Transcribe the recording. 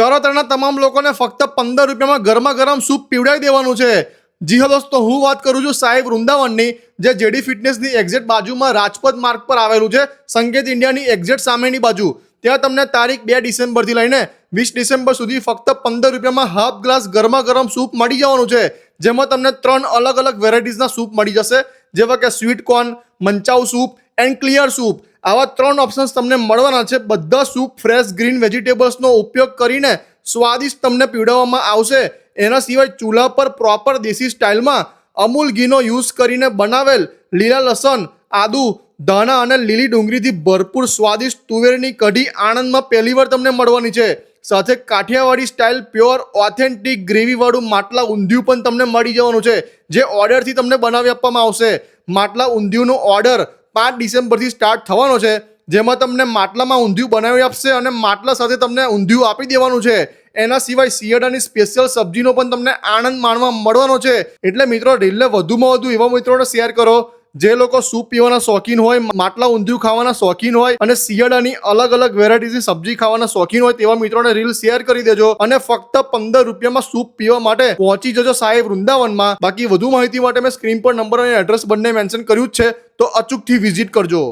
ચરોતરના તમામ લોકોને ફક્ત પંદર રૂપિયામાં ગરમા ગરમ સૂપ પીવડાવી દેવાનું છે. જી હા દોસ્તો, હું વાત કરું છું સાહેબ વૃંદાવનની, જે જેડી ફિટનેસની એક્ઝેક્ટ બાજુમાં રાજપથ માર્ગ પર આવેલું છે, સંકેત ઇન્ડિયાની એક્ઝેક્ટ સામેની બાજુ. ત્યાં તમને તારીખ બે ડિસેમ્બરથી લઈને વીસ ડિસેમ્બર સુધી ફક્ત પંદર રૂપિયામાં હાફ ગ્લાસ ગરમા ગરમ સૂપ મળી જવાનું છે. જેમાં તમને ત્રણ અલગ અલગ વેરાયટીઝના સૂપ મળી જશે. જેવા કે sweet corn manchow soup and clear soup. આવા ત્રણ ઓપ્શન્સ તમને મળવાના છે. બધા સૂપ ફ્રેશ ગ્રીન વેજીટેબલ્સનો ઉપયોગ કરીને સ્વાદિષ્ટ તમને પીવડાવવામાં આવશે. એના સિવાય ચૂલા પર પ્રોપર દેશી સ્ટાઇલમાં અમૂલ ઘીનો યુઝ કરીને બનાવેલ લીલા લસણ, આદુ, ધાણા અને લીલી ડુંગળીથી ભરપૂર સ્વાદિષ્ટ તુવેરની કઢી આણંદમાં પહેલીવાર તમને મળવાની છે. સાથે કાઠિયાવાડી સ્ટાઇલ પ્યોર ઓથેન્ટિક ગ્રેવીવાળું માટલા ઊંધિયું પણ તમને મળી જવાનું છે. જે ઓર્ડરથી તમને બનાવી આપવામાં આવશે. માટલા ઊંધિયુંનો ઓર્ડર પાંચ ડિસેમ્બરથી સ્ટાર્ટ થવાનો છે, જેમાં તમને માટલામાં ઊંધિયું બનાવી આપશે અને માટલા સાથે તમને ઊંધિયું આપી દેવાનું છે. એના સિવાય શિયાળાની સ્પેશિયલ સબ્જીનો પણ તમને આનંદ માણવા મળવાનો છે. એટલે મિત્રો રીલને વધુમાં વધુ એવા મિત્રોને શેર કરો. જે લોકો સૂપ પીવાના શોખીન હોય માટલા ઊંધિયું ખાવાના શોખીન હોય અને શિયાળાની અલગ અલગ વેરાયટીની સબ્જી ખાવાના શોખીન હોય તેવા મિત્રોને રીલ શેર કરી દેજો અને ફક્ત પંદર રૂપિયામાં સૂપ પીવા માટે પહોંચી જજો સાહેબ વૃંદાવનમાં. બાકી વધુ માહિતી માટે મેં સ્ક્રીન પર નંબર અને એડ્રેસ બંને મેન્શન કર્યું જ છે, તો અચૂકથી વિઝિટ કરજો.